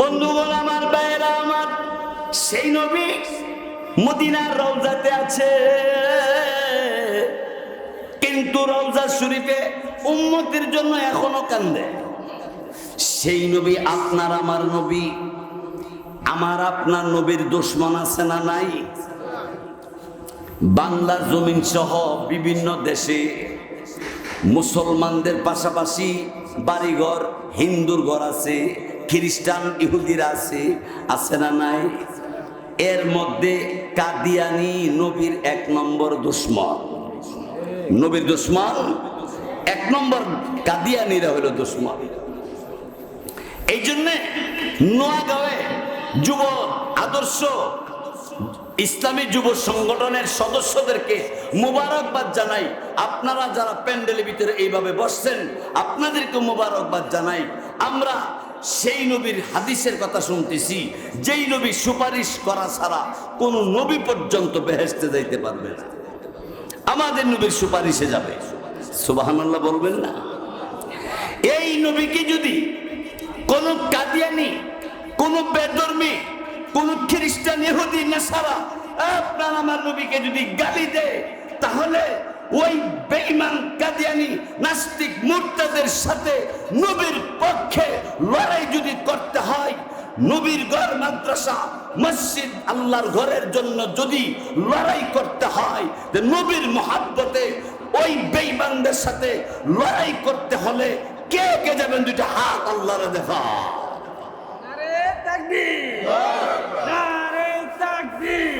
বন্ধুগণ, আমার ভাইয়েরা, আমার সেই নবী মদিনার রওজাতে আছে। কিন্তু রওজা শরীফে উম্মতির জন্য এখনও কান্দে। সেই নবী আপনার আমার নবী। আমার আপনার নবীর দুশ্মন আছে না নাই? বাংলা জমিন সহ বিভিন্ন দেশে মুসলমানদের পাশাপাশি বাড়িঘর, হিন্দুর ঘর আছে। খ্রিস্টান ইহুদিরা আছে আছে না নাই? এর মধ্যে কাদিয়ানি নবীর এক নম্বর দুশ্মন। নবীর দুশ্মন? এক নম্বর কাদিয়ানিরা হলো দুশ্মন। এই জন্যে নোয়াগাঁওয়ে যুব আদর্শ ইসলামী যুব সংগঠনের সদস্যদেরকে মোবারকবাদ জানাই। আপনারা যারা প্যান্ডেলের ভিতরে এইভাবে বসছেন আপনাদেরকে মোবারকবাদ জানাই। আমরা সেই নবীর হাদিসের কথা শুনতেছি, যেই নবী সুপারিশ করা ছাড়া কোনো নবী পর্যন্ত বেহেস্তে যাইতে পারবে না। আমাদের নবীর সুপারিশে যাবে। সুবাহান্লাহ বলবেন না? এই নবীকে যদি কোন কাদিয়ানি, কোন বেদর্মী কোন খ্রিস্টান, ইহুদি, নেসারা, আপনার আমার নবীকে যদি গালি দেয়, তাহলে ওই বেঈমান কাদিয়ানি নাস্তিক মুরতাদের সাথে নবীর পক্ষে লড়াই যদি করতে হয় নবীর ঘর মাদ্রাসা মসজিদ আল্লাহর ঘরের জন্য যদি লড়াই করতে হয় যে নবীর মহাব্বতে ওই বেঈমানদের সাথে লড়াই করতে হলে কে কে যাবেন দুইটা হাত আল্লাহরে দেখা। নারে তাকবীর। নারে তাকবীর।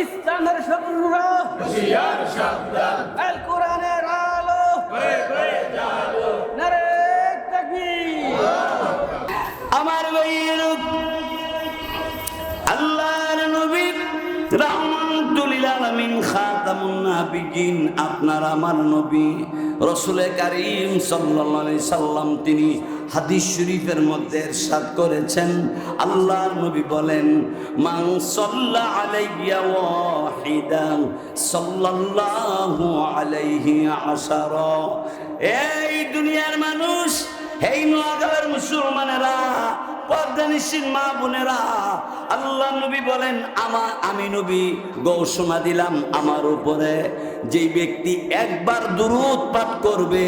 ইসলামের শত্রুরা হুশিয়ার সাবধান খাতামুন আপনার আমার নবী রসুল কারীম সাল্লাম তিনি হাদিস শরীফের মধ্যে করেছেন। আল্লাহর নবী বলেন সাল্লা আলাইয়া ওয়াহিদান সাল্লাল্লাহু আলাইহি আশারা। এই দুনিয়ার মানুষ, এই নোয়াগাঁওয়ের মুসলমানেরা, পর্দানিসীন মা বোনেরা আল্লাহ নবী বলেন আমার আমি নবী, গৌসমা দিলাম আমার উপরে। যেই ব্যক্তি একবার দুরুদ পাঠ করবে,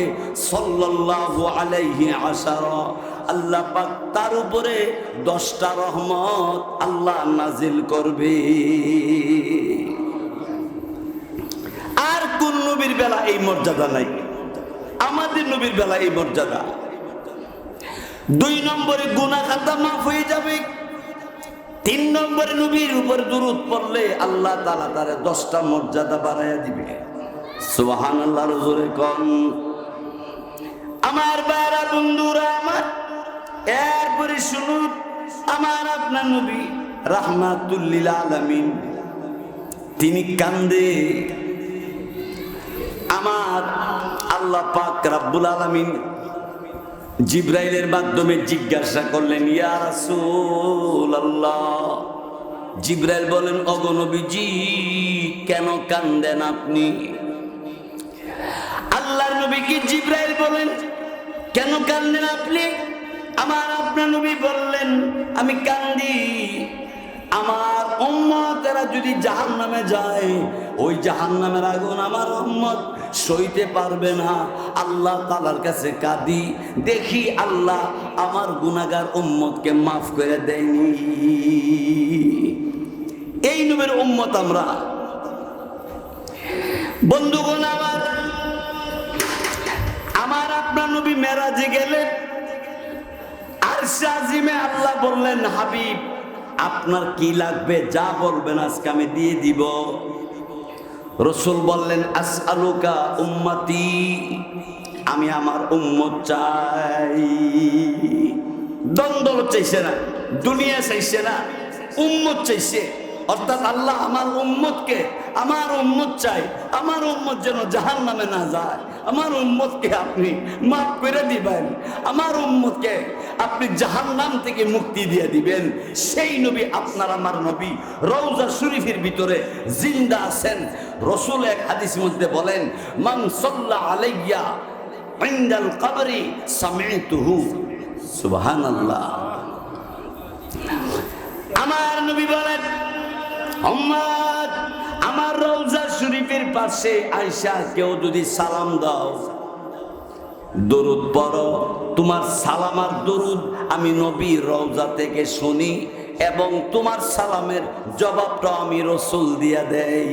সাল্লাল্লাহু আলাইহি আশার, আল্লাহ পাক তার উপরে দশটা রহমত আল্লাহ নাজিল করবে। আর কোন নবীর বেলা এই মর্যাদা নাই? আমাদের নবীর বেলা এই মর্যাদা। দুই নম্বরে গুনা খাতা মাফ হয়ে যাবে। তিন নম্বরে নবীর উপর দূরত পড়লে আল্লাহ তালা তারে দশটা মর্যাদা বাড়াইয়া দিবে। সুবাহান আল্লাহর জোরে কম আমার বারা বন্ধুরা, আমার এরপরে শুনুন, আমার আপনার নবী রাহমাতুল্লিল আলামিন, তিনি কান্দে, আমার আল্লাহ পাক রাব্বুল আলামিন জিব্রাইলের মাধ্যমে জিজ্ঞাসা করলেন, ইয়া রাসূল আল্লাহ জিব্রাইল বলেন অগনবীজি কেন কান্দেন আপনি? আল্লাহর নবীকে জিব্রাইল বলেন, কেন কান্দেন আপনি? আমার আপনার নবী বললেন, আমি কান্দি। আমার যদি জাহান নামে যায়, ওই জাহান নামের আগুন আমার উম্মত সইতে পারবে না। আল্লাহ তালার কাছে কাঁদি। দেখি আল্লাহ আমার গুনাগার উম্মতকে মাফ করে দেয়নি। এই নবীর উম্মত আমরা। বন্ধুগণ আমার আমার আপনার নবী মেরাজে গেলেন আর শাজিমে আল্লাহ বললেন, হাবিব, আপনার কি লাগবে? যা বলবেন আজকে আমি দিয়ে দিব। রসুল বললেন আস আলুকা উম্মাতি, আমি আমার উম্মত চাই। দ্বন্দ্ব চাইছে না, দুনিয়া চাইছে না, উম্মত চাইছে। অর্থাৎ আল্লাহ আমার উম্মতকে, আমার উম্মত চাই, আমার উম্মত যেন জাহান নামে না যায়। আমার উম্মতকে আপনি মাফ করে দিবেন। আমার উম্মতকে আপনি জাহান নাম থেকে মুক্তি দিয়ে দিবেন। সেই নবী আপনার আমার নবী। রৌজা শরীফের ভিতরে জিন্দা আছেন। রসুল এক হাদিস মধ্যে বলেন, মান সাল্লা আলাইয়া ইনদাল কবরি সামিতুহু। সুবহান আল্লাহ আমার নবী বলেন রওজা শরীফের পাশে আয়সা কেউ যদি সালাম দাও, দরুদ পড়ো। তোমার সালাম আর দরুদ আমি নবী রওজা থেকে শুনি এবং তোমার সালামের জবাবটা আমি রসুল দিয়া দেই।